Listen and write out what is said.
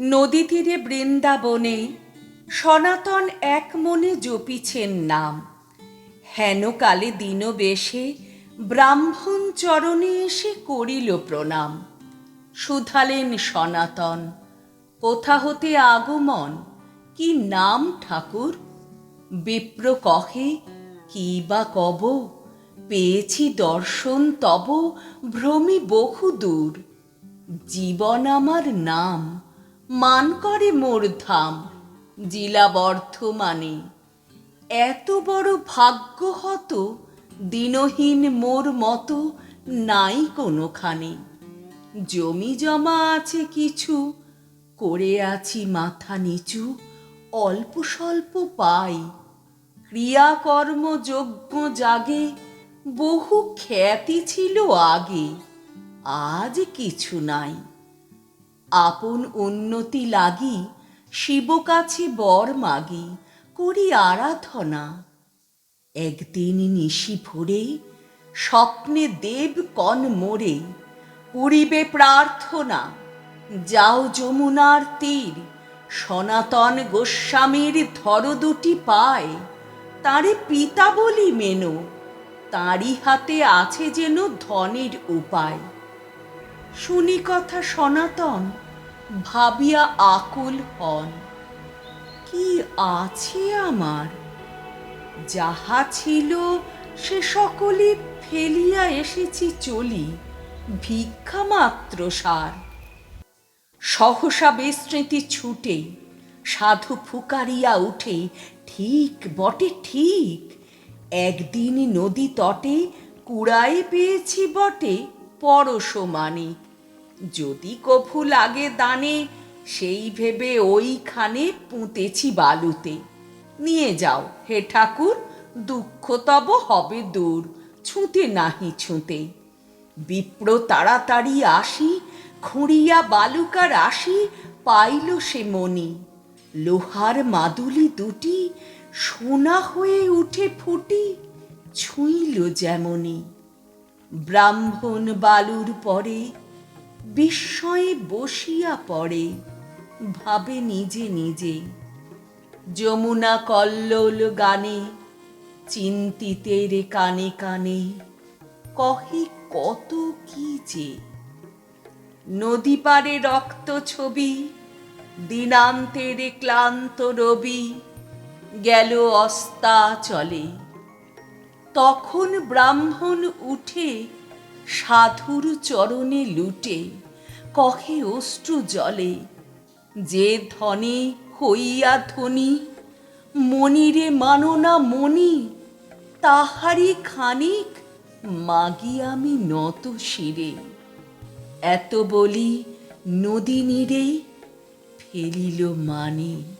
নদী তীরে বৃন্দাবনে সনাতন এক মনে জপিছেন নাম। হেন কালে দিন বেশে ব্রাহ্মণ চরণে এসে করিল প্রণাম। শুধালেন সনাতন কোথা হতে আগমন, কি নাম ঠাকুর? বিপ্র কহে, কি বা কব? পেয়েছি দর্শন তব, ভ্রমি বহু দূর জীবন আমার নাম মান করে মোর ধাম, জিলা বর্ধমানে। এত বড় ভাগ্য হত দিনহীন মোর মতো নাই কোনোখানে। জমি জমা আছে কিছু, করে আছি মাথা নিচু, অল্প স্বল্প পাই। ক্রিয়াকর্ম যজ্ঞ জাগে, বহু খ্যাতি ছিল আগে, আজ কিছু নাই। আপন উন্নতি লাগি শিব কাছে বর মাগি, করি আরাধনা। একদিন নিশি ভোরে, স্বপ্নে দেব কন মোরে পুরিবে প্রার্থনা, যাও যমুনার তীর, সনাতন গোস্বামীর ধর দুটি পায়। তারে পিতা বলি মেনো তাঁরই হাতে আছে যেন ধনের উপায়। শুনি কথা সনাতন, ভাবিয়া আকুল হন। কি আছে আমার? যাহা ছিল সে সকলে ফেলিয়া এসেছি চলি ভিক্ষা মাত্র সার। সহসা বিস্মৃতি ছুটে, সাধু ফুকারিয়া উঠে, ঠিক বটে, ঠিক। একদিন নদী তটে কুড়ায় পেয়েছি বটে পরশ মানিক যদি কফু লাগে দানে, সেই ভেবে ওইখানে পুঁতেছি বালুতে। নিয়ে যাও হে ঠাকুর, দুঃখ তব হবে দূর, ছুঁতে নাহি ছুঁতে। বিপ্র তাড়াতাড়ি আসি, খুঁড়িয়া বালুকার আসি, পাইল সে মনি লোহার মাদুলি দুটি, সোনা হয়ে উঠে ফুটি, ছুঁইল যেমনি। ব্রাহ্মণ বালুর পরে বিস্ময়ে বসিয়া পড়ে, ভাবে নিজে নিজে। যমুনা কল্লোল গানে চিন্তিতের কানে কানে, কহে কত কি যে। নদী পারে রক্ত ছবি দিনান্তের ক্লান্ত রবি, গেল অস্তা চলে। তখন ব্রাহ্মণ উঠে সাধুর চরণে লুটে, কহে অশ্রু জলে, যে ধনে হইয়া ধনী, মনিরে মানো না মনি তাহারি খানিক মাগি আমি নত শিরে। এত বলি নদী নীরে ফেলিল মানে।